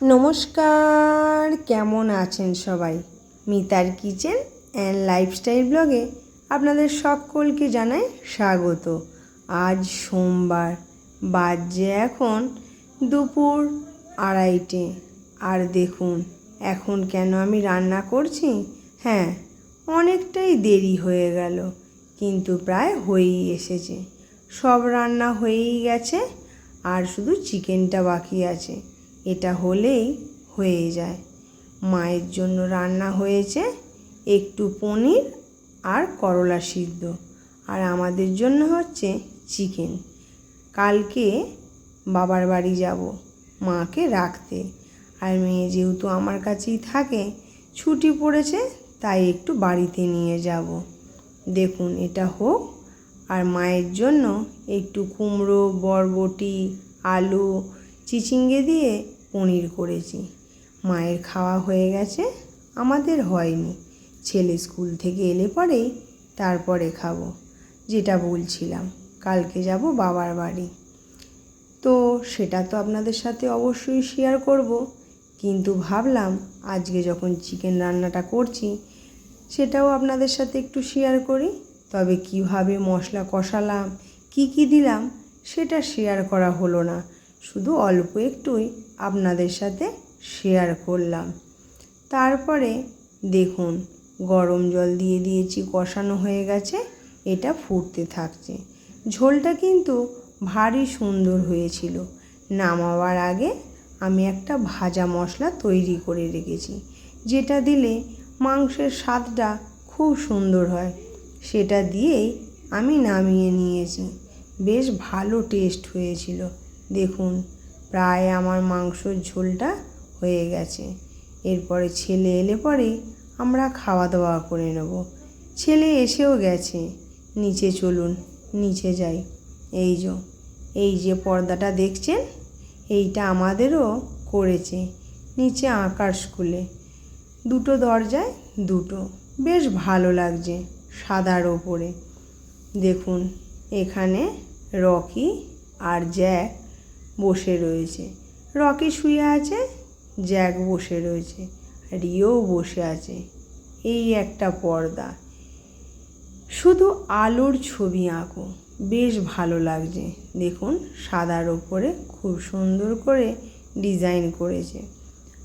নমস্কার, কেমন আছেন সবাই? মিতার কিচেন অ্যান্ড লাইফস্টাইল ব্লগে আপনাদের সকলকে জানাই স্বাগত। আজ সোমবার বাজে এখন দুপুর আড়াইটে। আর দেখুন, এখন কেন আমি রান্না করছি? হ্যাঁ অনেকটাই দেরি হয়ে গেল, কিন্তু প্রায় হয়েই এসেছে। সব রান্না হয়েই গেছে, আর শুধু চিকেনটা বাকি আছে। এটা হলেই হয়ে যায়। মায়ের জন্য রান্না হয়েছে একটু পনির আর করলা সিদ্ধ। আর আমাদের জন্য হচ্ছে চিকেন। কালকে বাবার বাড়ি যাব মাকে রাখতে। আর মেয়ে যেহেতু আমার কাছেই থাকে, ছুটি পড়েছে, তাই একটু বাড়িতে নিয়ে যাব। দেখুন, এটা হোক। আর মায়ের জন্য একটু কুমড়ো, বরবটি, আলু, চিচিঙ্গে দিয়ে পনির করেছি। মায়ের খাওয়া হয়ে গেছে, আমাদের হয়নি। ছেলে স্কুল থেকে এলে পরেই তারপরে খাব, যেটা বলছিলাম, কালকে যাব বাবার বাড়ি। তো সেটা তো আপনাদের সাথে অবশ্যই শেয়ার করব, কিন্তু ভাবলাম আজকে যখন চিকেন রান্নাটা করছি, সেটাও আপনাদের সাথে একটু শেয়ার করি। তবে কীভাবে মশলা কষালাম, কি কি দিলাম, সেটা শেয়ার করা হলো না, শুধু অল্প একটুই আপনাদের সাথে শেয়ার করলাম। তারপরে দেখুন, গরম জল দিয়ে দিয়েছি, কষানো হয়ে গেছে, এটা ফুটতে থাকছে। ঝোলটা কিন্তু ভারী সুন্দর হয়েছিল। নামাবার আগে আমি একটা ভাজা মশলা তৈরি করে রেখেছি, যেটা দিলে মাংসের স্বাদটা খুব সুন্দর হয়। সেটা দিয়েই আমি নামিয়ে নিয়েছি। বেশ ভালো টেস্ট হয়েছিল, দেখুন। প্রায় আমার মাংসর ঝোলটা হয়ে গেছে। এরপরে ছেলে এলে পরে আমরা খাওয়া দাওয়া করে নেব। ছেলে এসেও গেছে। নিচে চলুন, নিচে যাই। এই যে এই যে পর্দাটা দেখছেন? এইটা আমাদেরও করেছে। নিচে আঁকার স্কুলে। দুটো দরজায় দুটো। বেশ ভালো লাগছে সাদার ওপরে। দেখুন, এখানে রকি আর জ্যাক বসে রয়েছে। রকি শুয়ে আছে, জ্যাক বসে রয়েছে, রিও বসে আছে। এই একটা পর্দা। শুধু আলোর ছবি আঁকো, বেশ ভালো লাগছে। দেখুন, সাদার ওপরে খুব সুন্দর করে ডিজাইন করেছে।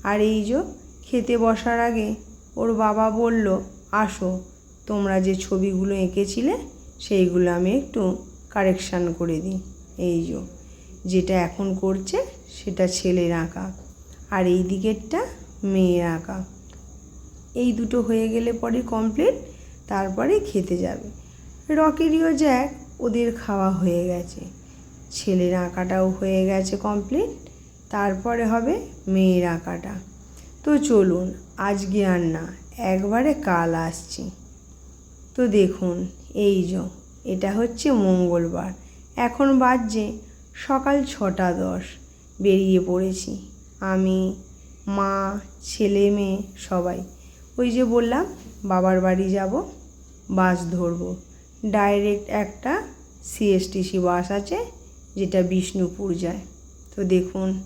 আর এই যে খেতে বসার আগে ওর বাবা বলল, আসো, তোমরা যে ছবিগুলো এঁকেছিলে, সেইগুলো আমি একটু কারেকশান করে দিই। এই যে যেটা এখন করছে সেটা ছেলের আঁকা। আর এই দিকেরটা মেয়ের আঁকা। এই দুটো হয়ে গেলে পরে কমপ্লিট তারপরে খেতে যাবে। রকেরিও জ্যাক, ওদের খাওয়া হয়ে গেছে। ছেলের আঁকাটাও হয়ে গেছে কমপ্লিট তারপরে হবে মেয়ের আঁকাটা। তো চলুন, আজকে আর না, একবারে কাল আসছি। তো দেখুন, এই যে, এটা হচ্ছে মঙ্গলবার। এখন বাজছে সকাল ছটা দশ বেরিয়ে পড়েছি। আমি, মা, ছেলে, মেয়ে সবাই। ওই যে বললাম, বাবার বাড়ি যাব, বাস ধরবো। ডাইরেক্ট একটা সিএসটিসি বাস আছে, যেটা বিষ্ণুপুর যায়। তো দেখুন,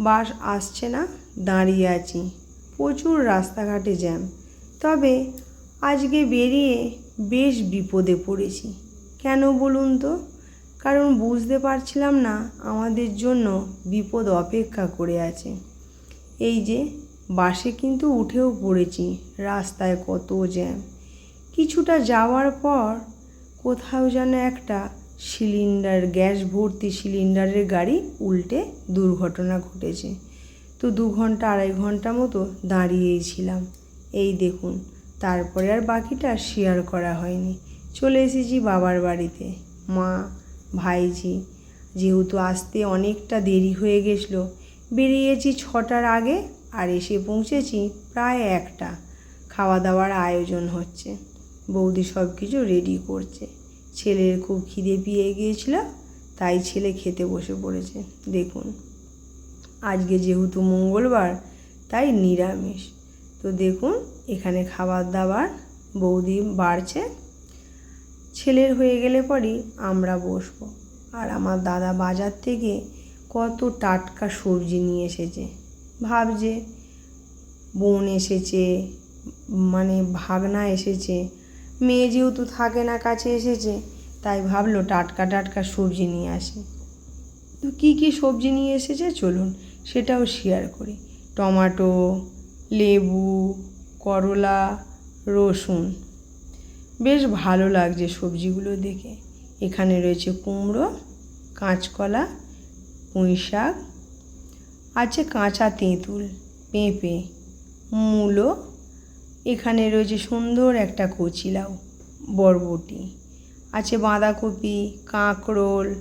বাস আসছে না, দাঁড়িয়ে আছি। প্রচুর রাস্তাঘাটে জ্যাম। তবে আজকে বেরিয়ে বেশ বিপদে পড়েছি। কেন বলুন তো? কারণ বুঝতে পারছিলাম না আমাদের জন্য বিপদ অপেক্ষা করে আছে। এই যে, বাসে কিন্তু উঠেও পড়েছি, রাস্তায় কত জ্যাম। কিছুটা যাওয়ার পর কোথাও যেন একটা সিলিন্ডার, গ্যাস ভর্তি সিলিন্ডারের গাড়ি উল্টে দুর্ঘটনা ঘটেছে। তো দু ঘণ্টা, আড়াই ঘণ্টা মতো দাঁড়িয়েই ছিলাম। এই দেখুন, তারপরে আর বাকিটা শেয়ার করা হয়নি। চলে এসেছি বাবার বাড়িতে। মা ভাইঝি যেহেতু আসতে অনেকটা দেরি হয়ে গেছিল, বেরিয়েছি ছটার আগে আর এসে পৌঁছেছি প্রায় একটা। খাওয়া দাওয়ার আয়োজন হচ্ছে। বৌদি সব কিছু রেডি করছে। ছেলের খুব খিদে পেয়ে গিয়েছিল, তাই ছেলে খেতে বসে পড়েছে। দেখুন, আজকে যেহেতু মঙ্গলবার, তাই নিরামিষ। তো দেখুন, এখানে খাবার দাবার বৌদি বাড়ছে। ছেলের হয়ে গেলে পরই আমরা বসবো। আর আমার দাদা বাজার থেকে কত টাটকা সবজি নিয়ে এসেছে। ভাবছে বোন এসেছে মানে ভাগনা এসেছে, মেয়ে যেহেতু থাকে না, কাছে এসেছে, তাই ভাবলো টাটকা টাটকা সবজি নিয়ে আসে। তো কী কী সবজি নিয়ে এসেছে চলুন সেটাও শেয়ার করি। টমাটো, লেবু, করলা, রসুন। বেশ ভালো লাগছে সবজিগুলো দেখে। এখানে রয়েছে কুমড়ো, কাঁচকলা পুঁই শাক আছে কাঁচা তেঁতুল, পেঁপে, মূলো। এখানে রয়েছে সুন্দর একটা কচিলাও বরবটি। আছে বাঁধাকপি, কাঁকরোল,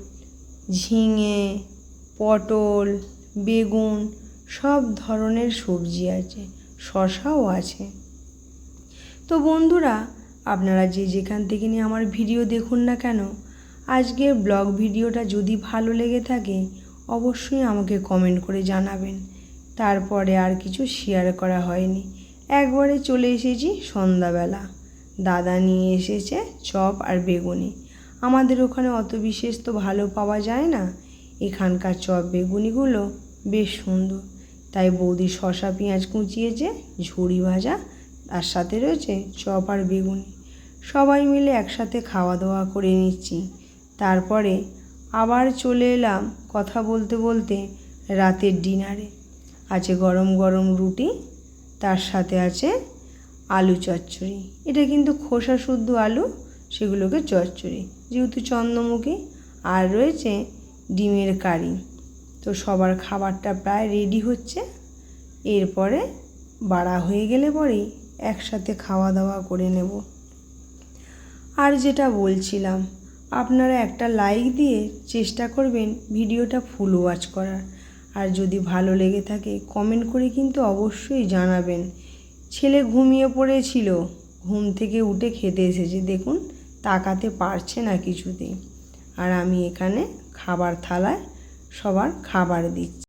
ঝিঙে, পটল, বেগুন, সব ধরনের সবজি আছে, শশাও আছে। তো বন্ধুরা আপনারা যে যেখান থেকে নিয়ে আমার ভিডিও দেখুন না কেন, আজকের ব্লগ ভিডিওটা যদি ভালো লেগে থাকে, অবশ্যই আমাকে কমেন্ট করে জানাবেন। তারপরে আর কিছু শেয়ার করা হয়নি। একবারে চলে এসেছি সন্ধ্যাবেলা। দাদা নিয়ে এসেছে চপ আর বেগুনি। আমাদের ওখানে অত বিশেষ তো ভালো পাওয়া যায় না। এখানকার চপ বেগুনিগুলো বেশ সুন্দর। তাই বৌদি শশা পেঁয়াজ কুচিয়েছে, ঝুড়ি ভাজা তার সাথে রয়েছে চপ আর বেগুনি। সবাই মিলে একসাথে খাওয়া দাওয়া করে নিচ্ছি। তারপরে আবার চলে এলাম কথা বলতে বলতে রাতের ডিনারে। আছে গরম গরম রুটি, তার সাথে আছে আলু চচ্চড়ি। এটা কিন্তু খোসা শুদ্ধ আলু, সেগুলোকে চচ্চড়ি। যেহেতু চন্দ্রমুখী, আর রয়েছে ডিমের কারি। তো সবার খাবারটা প্রায় রেডি হচ্ছে। এরপরে বাড়া হয়ে গেলে পরেই একসাথে খাওয়া দাওয়া করে নেব। আর যেটা বলছিলাম, আপনারা একটা লাইক দিয়ে চেষ্টা করবেন ভিডিওটা ফুল ওয়াচ করার। আর যদি ভালো লেগে থাকে কমেন্ট করে কিন্তু অবশ্যই জানাবেন। ছেলে ঘুমিয়ে পড়েছিল, ঘুম থেকে উঠে খেতে এসেছে, দেখুন, তাকাতে পারছে না কিছুতেই। আর আমি এখানে খাবার থালায় সবার খাবার দিচ্ছি।